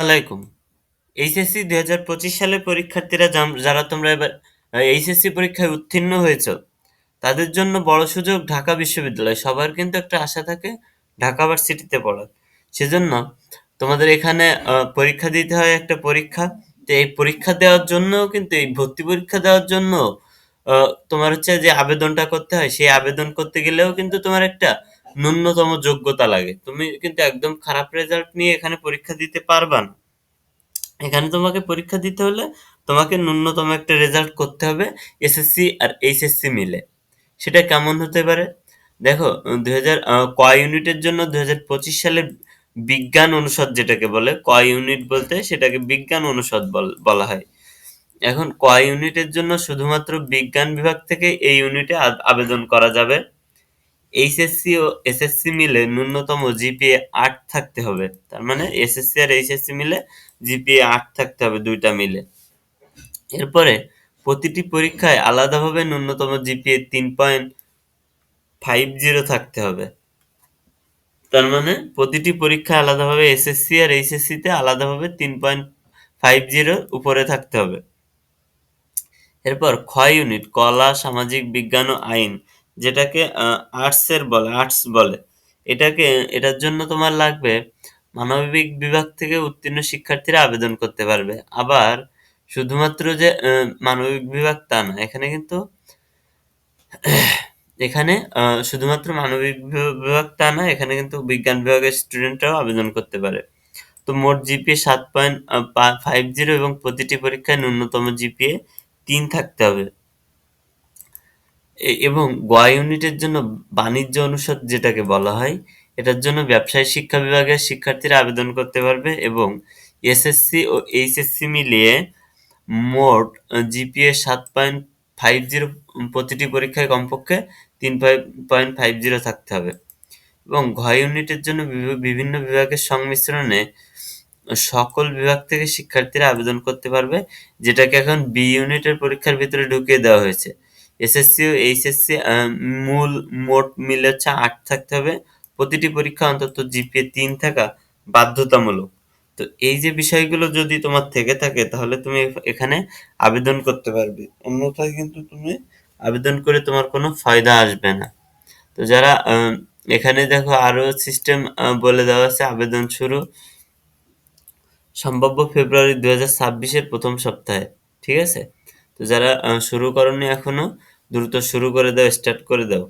আলাইকুম। এইচএসসি ২০২৫ সালের পরীক্ষার্থীরা যারা তোমরা এবার এইচএসসি পরীক্ষায় উত্তীর্ণ হয়েছ, তাদের জন্য বড় সুযোগ ঢাকা বিশ্ববিদ্যালয়। সবার কিন্তু একটা আশা থাকে ঢাকা ভার্সিটিতে পড়ার। সেজন্য তোমাদের এখানে পরীক্ষা দিতে হয় একটা পরীক্ষা। তো এই পরীক্ষা দেওয়ার জন্যও কিন্তু এই ভর্তি পরীক্ষা দেওয়ার জন্য তোমার হচ্ছে যে আবেদনটা করতে হয়, সেই আবেদন করতে গেলেও কিন্তু তোমার একটা ন্যূনতম যোগ্যতা লাগে। তুমি কিন্তু একদম খারাপ রেজাল্ট নিয়ে এখানে পরীক্ষা দিতে পারবা না। এখানে তোমাকে পরীক্ষা দিতে হলে তোমাকে ন্যূনতম একটা রেজাল্ট করতে হবে এসএসসি আর এইচএসসি মিলে। সেটা কেমন হতে পারে? দেখো ২০০০ হাজার ক ইউনিটের জন্য ২০২৫ সালে বিজ্ঞান অনুষদ যেটাকে বলে, ক ইউনিট বলতে সেটাকে বিজ্ঞান অনুষদ বলা হয়। এখন ক ইউনিটের জন্য শুধুমাত্র বিজ্ঞান বিভাগ থেকে এই ইউনিটে আবেদন করা যাবে। এইচএসসি ও এসএসসি মিলে ন্যূনতম জিপিএ আট থাকতে হবে। তার মানে এসএসসি আর এইচএসসি মিলে জিপিএ আট থাকতে হবে দুইটা মিলে। এরপরে প্রতিটি পরীক্ষায় আলাদাভাবে ন্যূনতম জিপিএ ৩.৫০ থাকতে হবে। তার মানে প্রতিটি পরীক্ষায় আলাদাভাবে এসএসসি আর এইচএসসিতে আলাদাভাবে ৩.৫০ উপরে থাকতে হবে। এরপর খ ইউনিট কলা, সামাজিক বিজ্ঞান ও আইন যেটাকে আর্টসের বলে আর্টস বলে। এটাকে এটার জন্য তোমার লাগবে মানবিক বিভাগ থেকে উত্তীর্ণ শিক্ষার্থীরা আবেদন করতে পারবে। আবার শুধুমাত্র যে মানবিক বিভাগ তা না। এখানে কিন্তু এখানে শুধুমাত্র মানবিক বিভাগ তা না, এখানে কিন্তু বিজ্ঞান বিভাগের স্টুডেন্টরাও আবেদন করতে পারে। তো মোট জিপিএ ৭.৫০ এবং প্রতিটি পরীক্ষায় ন্যূনতম জিপিএ তিন থাকতে হবে। এবং গ ইউনিটের জন্য বাণিজ্য অনুষদ যেটাকে বলা হয়, এটার জন্য ব্যবসায় শিক্ষা বিভাগের শিক্ষার্থীরা আবেদন করতে পারবে এবং এসএসসি ও এইচএসসি মিলিয়ে মোট জিপিএ ৭.৫০ প্রতিটি পরীক্ষায় কমপক্ষে ৩.৫০ থাকতে হবে এবং ঘ ইউনিটের জন্য বিভি বিভিন্ন বিভাগের সংমিশ্রণে সকল বিভাগ থেকে শিক্ষার্থীরা আবেদন করতে পারবে, যেটাকে এখন বি ইউনিটের পরীক্ষার ভিতরে ঢুকিয়ে দেওয়া হয়েছে। এসএসসি ও এইচএসসি মূল মোট মিলে হচ্ছে আট থাকতে হবে। প্রতিটি পরীক্ষা অন্তত জিপিএ তিন থাকা বাধ্যতামূলক। তো এই যে বিষয়গুলো যদি তোমার থেকে থাকে, তাহলে তুমি এখানে আবেদন করতে পারবে। অন্যথায় কিন্তু তুমি আবেদন করে তোমার কোনো ফায়দা আসবে না। তো যারা এখানে দেখো আরও সিস্টেম বলে দেওয়া আছে, আবেদন শুরু সম্ভাব্য ফেব্রুয়ারি ২০২৬ এর ১ম সপ্তাহে। ঠিক আছে? তো যারা শুরু করোনি এখনও দ্রুত শুরু করে দাও, স্টার্ট করে দাও।